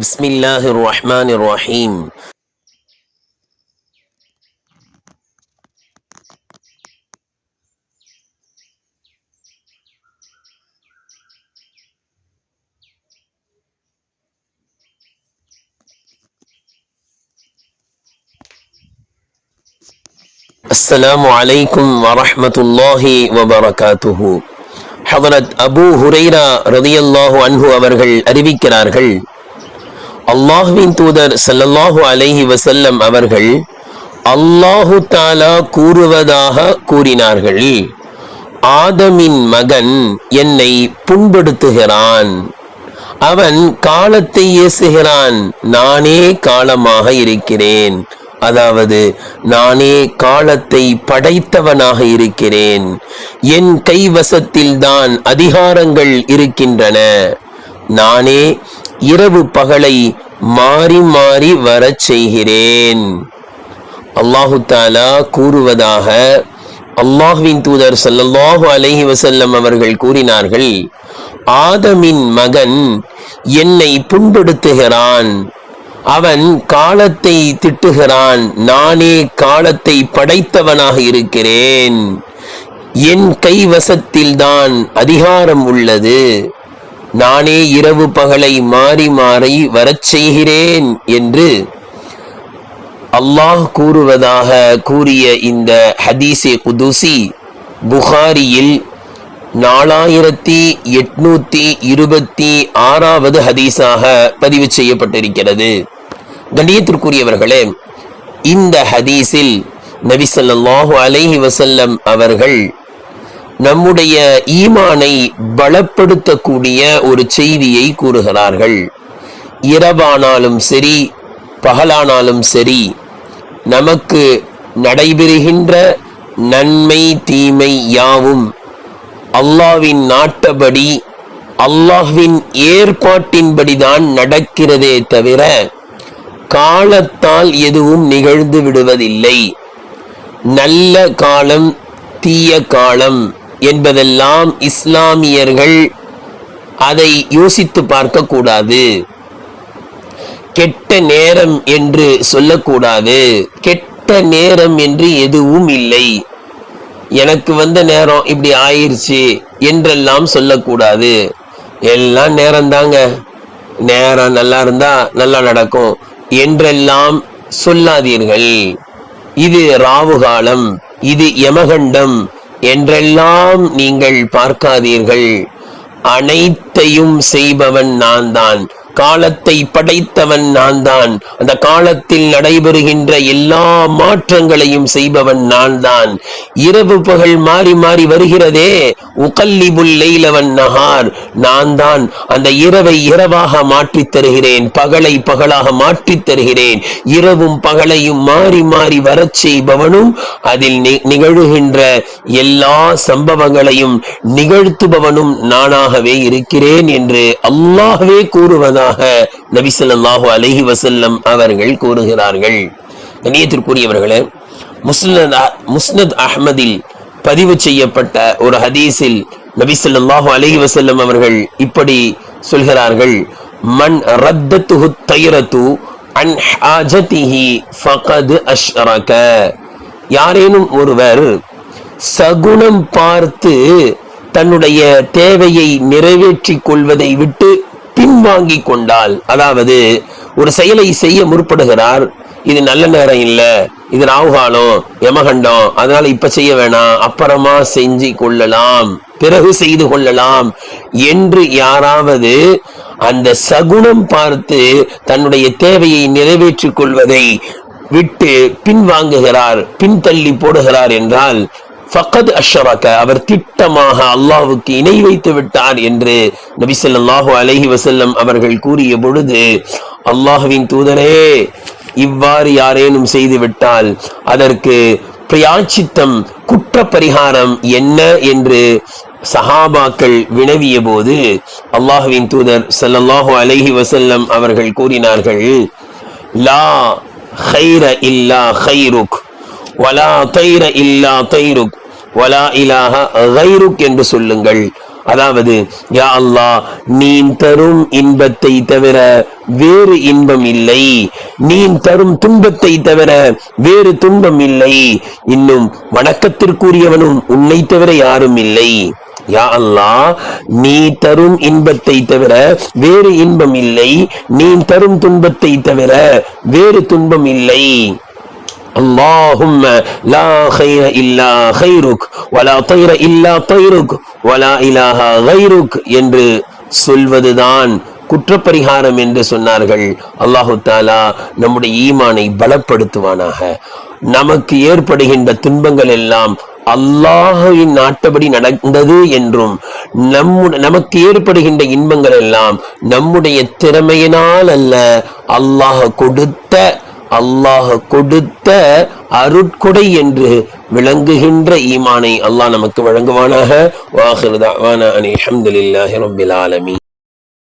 بسم الله الرحمن الرحيم السلام عليكم ورحمة الله وبركاته ஹதரத் Abu Hurairah ரதியல்லாஹு அன்ஹு அவர்கள் அறிவிக்கிறார்கள் அல்லாஹுவின் தூதர் சல்லல்லாஹு அலைஹி வசல்லம் அவர்கள் அல்லாஹு தாலா கூறுவதாக கூறினார்கள். ஆதமின் மகன் என்னை புண்படுத்துகிறான். அவன் காலத்தை ஏசுகிறான். நானே காலமாக இருக்கிறேன். அதாவது நானே காலத்தை படைத்தவனாக இருக்கிறேன். என் கைவசத்தில்தான் அதிகாரங்கள் இருக்கின்றன. நானே இரவு பகலை மாறி மாறி வரச் செய்கிறேன். அல்லாஹு தாலா கூறுவதாக அல்லாஹுவின் தூதர் ஸல்லல்லாஹு அலஹி வசல்லம் அவர்கள் கூறினார்கள் ஆதமின் மகன் என்னை புண்படுத்துகிறான். அவன் காலத்தை திட்டுகிறான். நானே காலத்தை படைத்தவனாக இருக்கிறேன். என் கைவசத்தில்தான் அதிகாரம் உள்ளது. நானே இரவு பகலை மாறி மாறி வரச் செய்கிறேன் என்று அல்லாஹ் கூறுவதாக கூறிய இந்த ஹதீஸே குதுசி புகாரியில் நாலாயிரத்தி எட்நூத்தி இருபத்தி ஆறாவது ஹதீஸாக பதிவு செய்யப்பட்டிருக்கிறது. கண்ணியத்திற்குரியவர்களே இந்த ஹதீஸில் நபிசல்லாஹு அலைஹி வசல்லம் அவர்கள் நம்முடைய ஈமானை பலப்படுத்தக்கூடிய ஒரு செய்தியை கூறுகிறார்கள். இரவானாலும் சரி பகலானாலும் சரி நமக்கு நடைபெறுகின்ற நன்மை தீமை யாவும் அல்லாவின் நாட்டபடி அல்லாஹ்வின் ஏற்பாட்டின்படிதான் நடக்கிறதே தவிர காலத்தால் எதுவும் நிகழ்ந்து விடுவதில்லை. நல்ல காலம் தீய காலம் என்பதெல்லாம் இஸ்லாமியர்கள் அதை யோசித்து பார்க்கக்கூடாது. கெட்ட நேரம் என்று சொல்லக்கூடாது. கெட்ட நேரம் என்று எதுவும் இல்லை. எனக்கு வந்த நேரம் இப்படி ஆயிருச்சு என்றெல்லாம் சொல்லக்கூடாது. எல்லாம் நேரம் தாங்க நேரம் நல்லா இருந்தா நல்லா நடக்கும் என்றெல்லாம் சொல்லாதீர்கள். இது ராவு காலம் இது யமகண்டம் என்றெல்லாம் நீங்கள் பார்க்காதீர்கள். அனைத்தையும் செய்பவன் நான் தான் காலத்தை படைத்தவன் நான் தான் அந்த காலத்தில் நடைபெறுகின்ற எல்லா மாற்றங்களையும் செய்பவன் நான் தான் இரவு பகல் மாறி மாறி வருகிறதே. உகல்லிபுல் லெய்லவன் நகார் நான் தான் அந்த இரவை இரவாக மாற்றித் தருகிறேன். பகலை பகலாக மாற்றித் தருகிறேன். இரவும் பகலையும் மாறி மாறி வரச் செய்பவனும் அதில் நி- நிகழுகின்ற எல்லா சம்பவங்களையும் நிகழ்த்துபவனும் நானாகவே இருக்கிறேன் என்று அல்லாகவே கூறுவதா? நபி ஸல்லல்லாஹு அலஹி வசல்லம் அவர்கள் கூறுகிறார்கள். கண்ணியத்திற்குரியவர்களே முஸ்னத் முஸ்னத் அஹ்மதில் பதிவு செய்யப்பட்ட ஒரு ஹதீஸில் நபி ஸல்லல்லாஹு அலைஹி வஸல்லம் அவர்கள் இப்படி சொல்கிறார்கள். மண் ரத்தத்து தைரத்து அன் ஹாஜதிஹி ஃபகத் அஷ்ரக. யாரேனும் ஒருவர் சகுனம் பார்த்து தன்னுடைய தேவையை நிறைவேற்றிக் கொள்வதை விட்டு பின்வாங்கி கொண்டால் அதாவது ஒரு செயலை செய்ய முற்படுகிறார் இது நல்ல நேரம் இல்லை இது ராவுகாலம் யமகண்டம் அதனால இப்ப செய்ய வேணாம் அப்புறமா செஞ்சு கொள்ளலாம் பிறகு செய்து கொள்ளலாம் என்று யாராவது அந்த சகுனம் பார்த்து தன்னுடைய தேவையை நிறைவேற்றிக் கொள்வதை விட்டு பின்வாங்குகிறார் பின்தள்ளி போடுகிறார் என்றால் ஃபகத் அஷரக அவர் திட்டமாக அல்லாஹுக்கு இணை வைத்து விட்டார் என்று நபிசல்லாஹு அலஹி வசல்லம் அவர்கள் கூறிய பொழுது அல்லாஹுவின் தூதரே இவ்வாறு யாரேனும் செய்து விட்டால் அதற்கு பிரியாச்சித்தம் குற்ற பரிகாரம் என்ன? என்று சஹாபாக்கள் வினவிய போது அல்லாஹுவின் தூதர் சல்லல்லாஹு அலஹி வசல்லம் அவர்கள் கூறினார்கள் லா ஹைர இல்லா ஹைருக் வலா தைர இல்லா தைருக் வலா இலாஹா கைருக் என்று சொல்லுங்கள். அதாவது யா அல்லா நீ தரும் இன்பத்தை தவிர வேறு இன்பம் இல்லை. நீ தரும் துன்பத்தை தவிர வேறு துன்பம் இல்லை. இன்னும் வணக்கத்திற்குரியவனும் உன்னை தவிர யாரும் இல்லை. யா அல்லாஹ் நீ தரும் இன்பத்தை தவிர வேறு இன்பம் இல்லை. நீ தரும் துன்பத்தை தவிர வேறு துன்பம் இல்லை. اللهم لا خير إلا خيرك ولا طير إلا طيرك ولا إله غيرك என்று சொல்வதுதான் குற்றப்பரிகாரம் என்று சொன்னார்கள் அல்லாஹு தாலா நம்முடைய ஈமானை பலப்படுத்துவானாக நமக்கு ஏற்படுகின்ற துன்பங்கள் எல்லாம் அல்லாஹின் நாட்டபடி நடந்தது என்றும் நம்முடைய நமக்கு ஏற்படுகின்ற இன்பங்கள் எல்லாம் நம்முடைய திறமையினால் அல்ல அல்லாஹ் கொடுத்த அல்லாஹ் கொடுத்த அருட்கொடை என்று விளங்குகின்ற ஈமானை அல்லாஹ் நமக்கு வழங்குவானாக. வாஹிரு அலி அஹமதுல்லாஹி ஹம்துலில்லாஹி ஆலமி